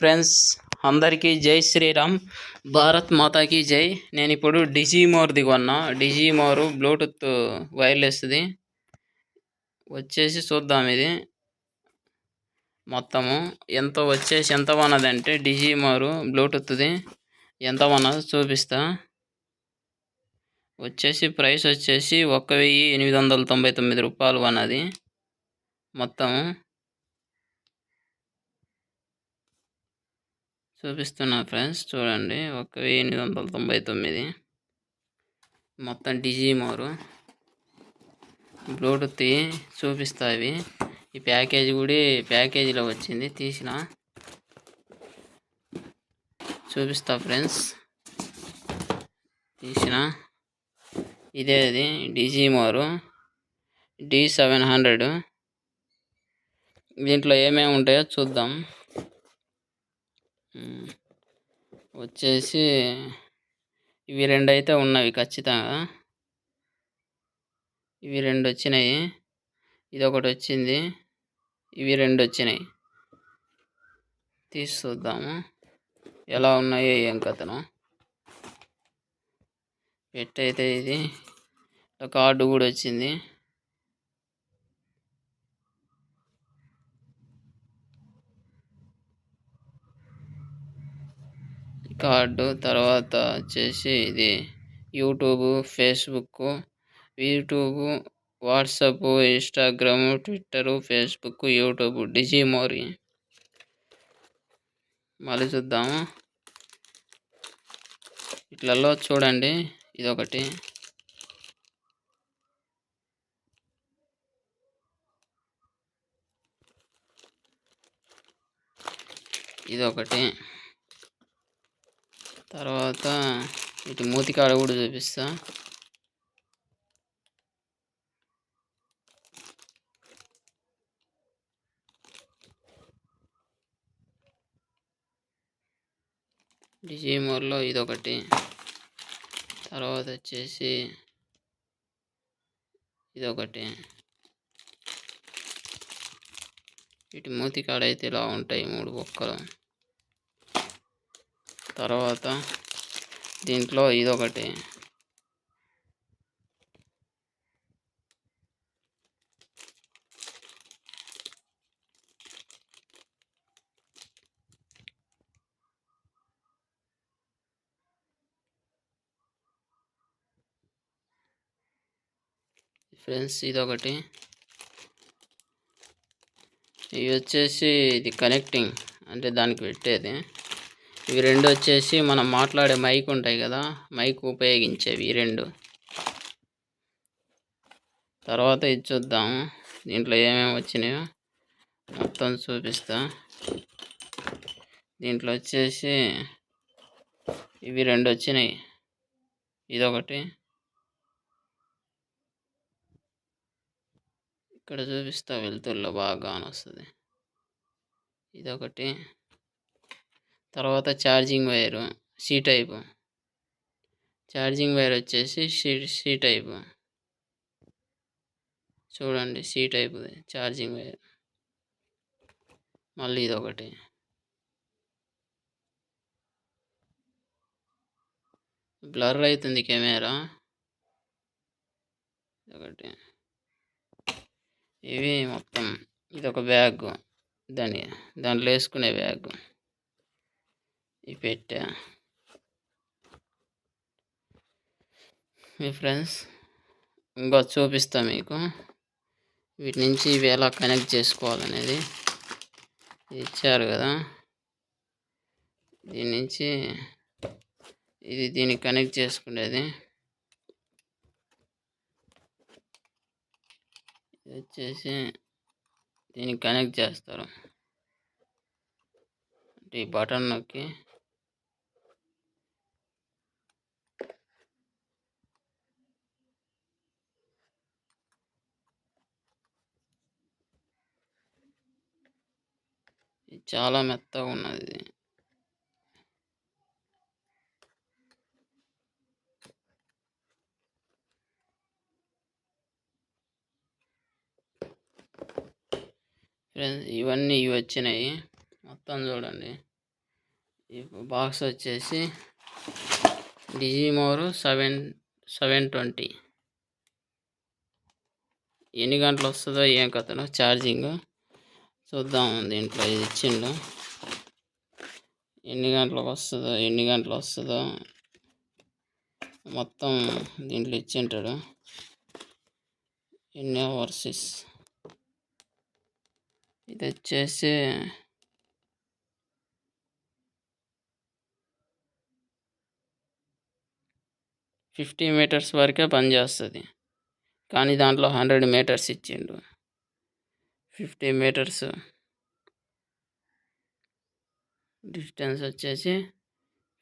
Friends అందరికీ జై శ్రీరామ్. భారత్ మాతాకి జై. నేను ఇప్పుడు డిజిమోర్ది కొన్నా. డిజిమోర్ బ్లూటూత్ వైర్లెస్ది. వచ్చేసి చూద్దాం ఇది. మొత్తము ఎంత వచ్చేసి ఎంత ఉన్నదంటే డిజీమోరు బ్లూటూత్ది. ఎంత ఉన్నదో చూపిస్తా. వచ్చేసి ప్రైస్ వచ్చేసి ఒక్క వెయ్యి ఎనిమిది వందల తొంభై తొమ్మిది రూపాయలు అన్నది మొత్తము చూపిస్తున్నా ఫ్రెండ్స్. చూడండి. ఒక వెయ్యి ఎనిమిది వందల తొంభై తొమ్మిది. మొత్తం డిజిమోరు. బ్లూటూత్ చూపిస్తా అవి ఈ ప్యాకేజీ కూడా ప్యాకేజీలో వచ్చింది. తీసిన. చూపిస్తా ఫ్రెండ్స్. తీసిన. ఇదే అది. డిజిమోరు. D seven hundred. దీంట్లో ఏమేమి ఉంటాయో చూద్దాం. వచ్చేసి ఇవి రెండు అయితే ఉన్నవి ఖచ్చితంగా. ఇవి రెండు వచ్చినాయి ఇది ఒకటి వచ్చింది ఇవి రెండు వచ్చినాయి తీసి చూద్దాము. ఎలా ఉన్నాయో ఏం కథను పెట్టయితే ఇది. కార్డు కూడా వచ్చింది. కార్డు తర్వాత వచ్చేసి ఇది. YouTube Facebook YouTube WhatsApp Instagram Twitter Facebook YouTube డిజిమోరీ. మళ్ళీ చూద్దాము. ఇట్లలో చూడండి ఇదొకటి. ఇదొకటి. తర్వాత ఇటు మూతికాడ కూడా చూపిస్తా. డిజీమోర్లో ఇదొకటి. తర్వాత వచ్చేసి ఇదొకటి. ఇటు మూతి కాడ అయితే ఇలా ఉంటాయి మూడు బొక్కలు. తర్వాత దీంట్లో ఇదొకటి. ఫ్రెండ్స్ ఇదొకటి. ఇవి వచ్చేసి ఇది కనెక్టింగ్. అంటే దానికి పెట్టేది. ఇవి రెండు వచ్చేసి మనం మాట్లాడే మైక్ ఉంటాయి కదా మైక్ ఉపయోగించేవి ఈ రెండు. తర్వాత ఇది చూద్దాము దీంట్లో ఏమేమి వచ్చినాయో మొత్తం చూపిస్తా. దీంట్లో వచ్చేసి ఇవి రెండు వచ్చినాయి. ఇదొకటి. ఇక్కడ చూపిస్తా వెళ్తుల్లో బాగా వస్తుంది ఇదొకటి. తర్వాత charging wire C type. Charging wire వచ్చేసి సి సి టైపు. చూడండి సి టైపు ఛార్జింగ్ వైర్. మళ్ళీ ఇది ఒకటి బ్లర్ అవుతుంది కెమెరా. ఒకటి ఇవి మొత్తం ఇది ఒక బ్యాగ్. దాని దాంట్లో వేసుకునే బ్యాగ్. పెట్టా. మీ ఫ్రెండ్స్ ఇంకో చూపిస్తా మీకు. వీటి నుంచి ఇవి ఎలా కనెక్ట్ చేసుకోవాలనేది ఇచ్చారు కదా. దీని నుంచి ఇది దీనికి కనెక్ట్ చేసుకునేది. వచ్చేసి దీనికి కనెక్ట్ చేస్తారు. అంటే ఈ బటన్ నొక్కి చాలా మెత్తగా ఉన్నది. ఫ్రెండ్స్ ఇవన్నీ ఇవి వచ్చినాయి. మొత్తం చూడండి. ఈ బాక్స్ వచ్చేసి డిజిమోరు సెవెన్ సెవెన్ ట్వంటీ. ఎన్ని గంటలు వస్తుందో ఏం కథనో ఛార్జింగ్. చూద్దాం దీంట్లో ఇది ఇచ్చిండు. ఎన్ని గంటలకు వస్తుందో ఎన్ని గంటలు వస్తుందో. మొత్తం దీంట్లో ఇచ్చింటాడు. ఎన్ని అవర్సెస్ ఇది వచ్చేసి ఫిఫ్టీ మీటర్స్ వరకే పనిచేస్తుంది కానీ దాంట్లో హండ్రెడ్ మీటర్స్ ఇచ్చిండు. ఫిఫ్టీ మీటర్స్ డిస్టెన్స్ వచ్చేసి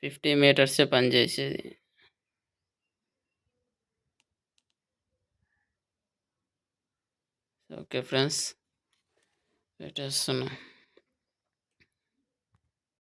ఫిఫ్టీ మీటర్సే పనిచేసేది ఓకే ఫ్రెండ్స్ పెట్టేస్తున్నా